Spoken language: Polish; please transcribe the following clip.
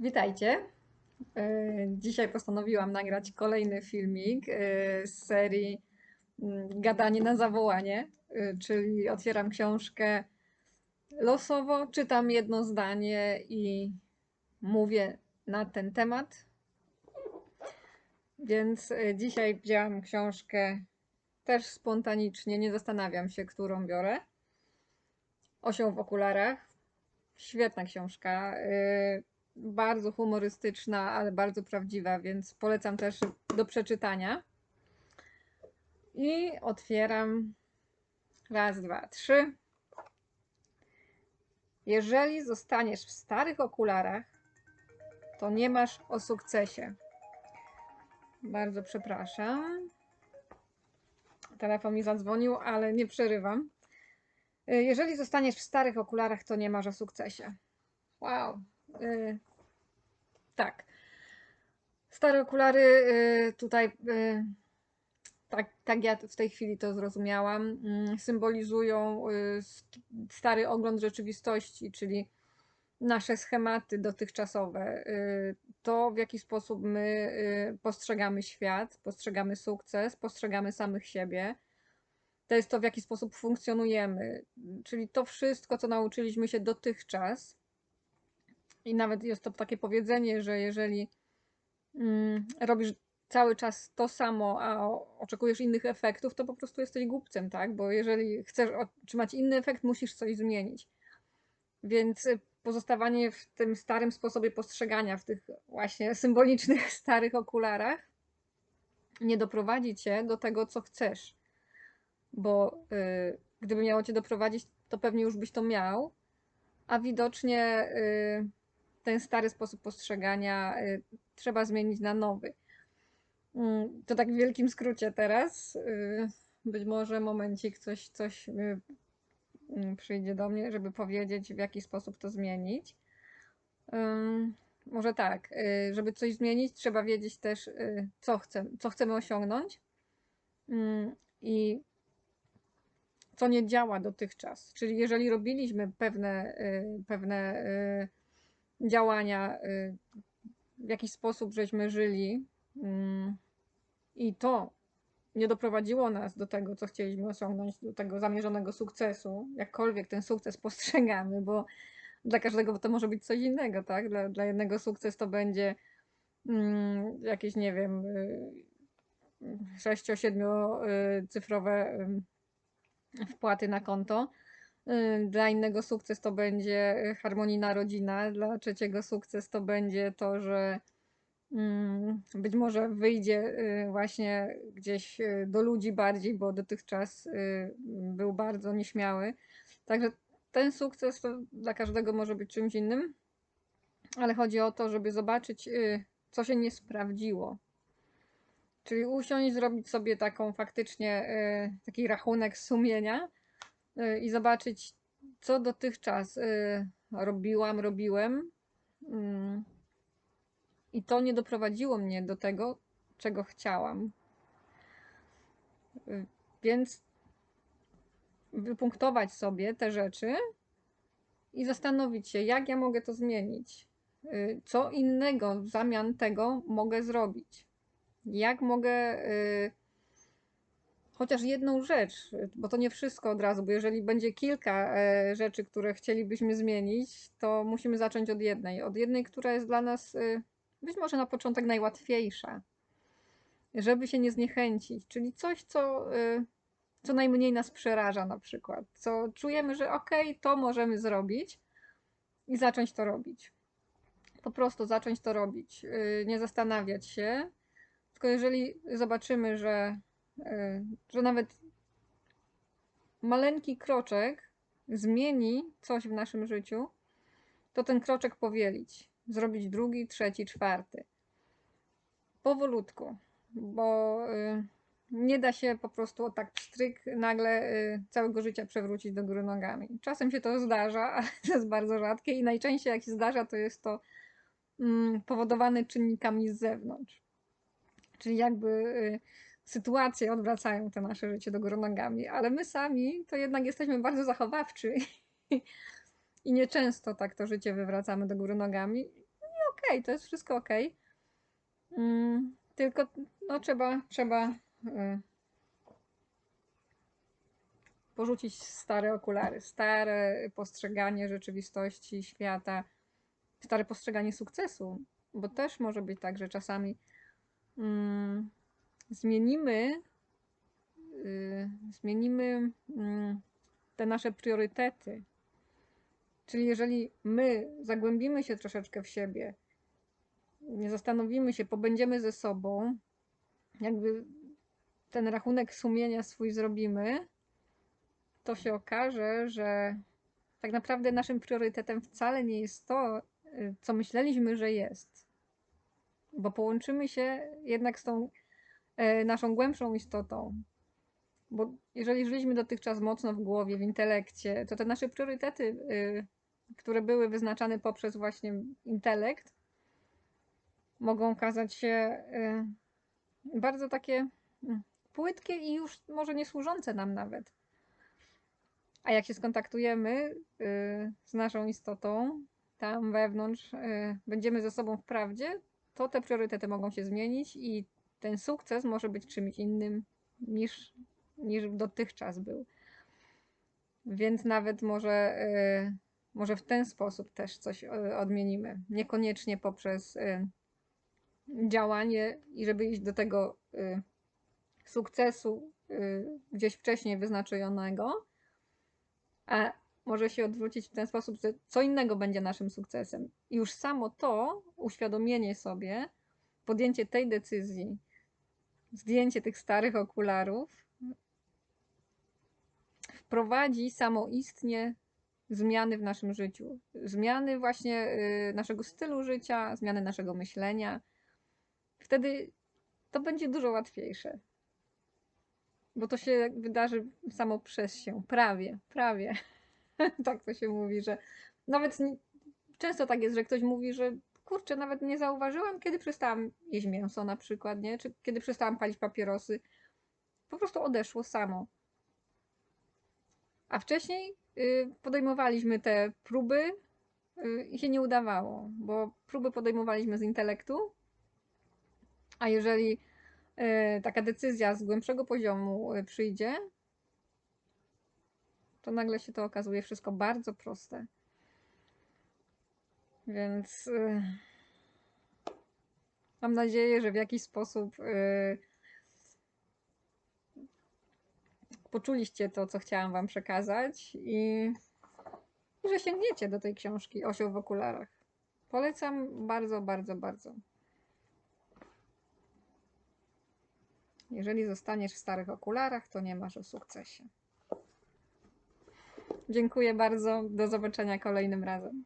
Witajcie. E, Dzisiaj postanowiłam nagrać kolejny filmik e, z serii mm, Gadanie na zawołanie, e, czyli otwieram książkę losowo, czytam jedno zdanie i mówię na ten temat. Więc dzisiaj wzięłam książkę też spontanicznie, nie zastanawiam się, którą biorę. Osioł w okularach. Świetna książka. Bardzo humorystyczna, ale bardzo prawdziwa, więc polecam też do przeczytania. I otwieram. Raz, dwa, trzy. Jeżeli zostaniesz w starych okularach, to nie masz o sukcesie. Bardzo przepraszam. Telefon mi zadzwonił, ale nie przerywam. Y, Jeżeli zostaniesz w starych okularach, to nie masz o sukcesie. Wow. Y, tak. Stare okulary y, tutaj, y, tak, tak ja w tej chwili to zrozumiałam, mm, symbolizują st- stary ogląd rzeczywistości, czyli nasze schematy dotychczasowe, to w jaki sposób my postrzegamy świat, postrzegamy sukces, postrzegamy samych siebie to jest to, w jaki sposób funkcjonujemy. Czyli to wszystko, co nauczyliśmy się dotychczas. I nawet jest to takie powiedzenie, że jeżeli mm, robisz cały czas to samo, a oczekujesz innych efektów, to po prostu jesteś głupcem, tak? Bo jeżeli chcesz otrzymać inny efekt, musisz coś zmienić. Więc y, pozostawanie w tym starym sposobie postrzegania, w tych właśnie symbolicznych starych okularach, nie doprowadzi cię do tego, co chcesz bo y, gdyby miało cię doprowadzić, to pewnie już byś to miał, a widocznie y, ten stary sposób postrzegania y, trzeba zmienić na nowy. Mm, To tak w wielkim skrócie teraz. y, Być może momencik coś, coś y, mm, przyjdzie do mnie, żeby powiedzieć, w jaki sposób to zmienić. Może tak, żeby coś zmienić, trzeba wiedzieć też, co, chcę, co chcemy osiągnąć. Ym, I co nie działa dotychczas. Czyli jeżeli robiliśmy pewne, pewne działania, y, w jakiś sposób żeśmy żyli mm, i to nie doprowadziło nas do tego, co chcieliśmy osiągnąć, do tego zamierzonego sukcesu, jakkolwiek ten sukces postrzegamy, bo dla każdego to może być coś innego, tak? Dla, dla jednego sukces to będzie mm, jakieś, nie wiem, y, sześcio, siedmiu y, cyfrowe y, wpłaty na konto. Dla innego sukces to będzie y, harmonijna rodzina, dla trzeciego sukces to będzie to, że mm, być może wyjdzie y, właśnie gdzieś y, do ludzi bardziej, bo dotychczas był bardzo nieśmiały. Także ten sukces to dla każdego może być czymś innym, ale chodzi o to, żeby zobaczyć, co się nie sprawdziło. Czyli usiąść, zrobić sobie taką faktycznie taki rachunek sumienia i zobaczyć, co dotychczas y, robiłam, robiłem. mm, I to nie doprowadziło mnie do tego, czego chciałam. Y, Więc wypunktować sobie te rzeczy i zastanowić się, jak ja mogę to zmienić. Y, Co innego w zamian tego mogę zrobić. Jak mogę y, chociaż jedną rzecz, bo to nie wszystko od razu, bo jeżeli będzie kilka e, rzeczy, które chcielibyśmy zmienić, to musimy zacząć od jednej. Od jednej, która jest dla nas y, być może na początek najłatwiejsza, żeby się nie zniechęcić, czyli coś, co, y, co najmniej nas przeraża na przykład, co czujemy, że okej, to możemy zrobić i zacząć to robić. Po prostu zacząć to robić, nie zastanawiać się, tylko jeżeli zobaczymy, że, że nawet maleńki kroczek zmieni coś w naszym życiu, to ten kroczek powielić. Zrobić drugi, trzeci, czwarty. Powolutku, bo y, nie da się po prostu tak pstryk nagle y, całego życia przewrócić do góry nogami. Czasem się to zdarza, ale to jest bardzo rzadkie i najczęściej jak się zdarza, to jest to mm, powodowane czynnikami z zewnątrz. Czyli jakby y, sytuacje odwracają to nasze życie do góry nogami, ale my sami to jednak jesteśmy bardzo zachowawczy i nieczęsto tak to życie wywracamy do góry nogami. I okej, okej, to jest wszystko okej. Mm, tylko no, trzeba, trzeba y, porzucić stare okulary, stare postrzeganie rzeczywistości, świata, stare postrzeganie sukcesu, bo też może być tak, że czasami mm, zmienimy, y, zmienimy mm, te nasze priorytety. Czyli jeżeli my zagłębimy się troszeczkę w siebie, nie zastanowimy się, pobędziemy ze sobą, jakby ten rachunek sumienia swój zrobimy, to się okaże, że tak naprawdę naszym priorytetem wcale nie jest to, y, co myśleliśmy, że jest. Bo połączymy się jednak z tą naszą głębszą istotą. Bo jeżeli żyliśmy dotychczas mocno w głowie, w intelekcie, to te nasze priorytety, y, które były wyznaczane poprzez właśnie intelekt, mogą okazać się y, bardzo takie mm, płytkie i już może nie służące nam nawet. A jak się skontaktujemy z naszą istotą, tam wewnątrz, będziemy ze sobą w prawdzie, to te priorytety mogą się zmienić i ten sukces może być czymś innym niż, niż dotychczas był. Więc nawet może, może w ten sposób też coś odmienimy. Niekoniecznie poprzez działanie i żeby iść do tego y, sukcesu y, gdzieś wcześniej wyznaczonego, a może się odwrócić w ten sposób, że co innego będzie naszym sukcesem. I już samo to, uświadomienie sobie, podjęcie tej decyzji, zdjęcie tych starych okularów, wprowadzi samoistnie zmiany w naszym życiu. Zmiany właśnie y, naszego stylu życia, zmiany naszego myślenia, wtedy to będzie dużo łatwiejsze. Bo to się wydarzy samo przez się. Prawie, prawie. tak to się mówi, że nawet często tak jest, że ktoś mówi, że kurczę, nawet nie zauważyłam, kiedy przestałam jeść mięso na przykład, nie? Czy kiedy przestałam palić papierosy. Po prostu odeszło samo. A wcześniej y, podejmowaliśmy te próby y, i się nie udawało, bo próby podejmowaliśmy z intelektu, a jeżeli e, taka decyzja z głębszego poziomu przyjdzie, to nagle się to okazuje wszystko bardzo proste. Więc e, mam nadzieję, że w jakiś sposób poczuliście to, co chciałam Wam przekazać i, i że sięgniecie do tej książki Osioł w okularach. Polecam bardzo, bardzo, bardzo. Jeżeli zostaniesz w starych okularach, to nie masz o sukcesie. Dziękuję bardzo. Do zobaczenia kolejnym razem.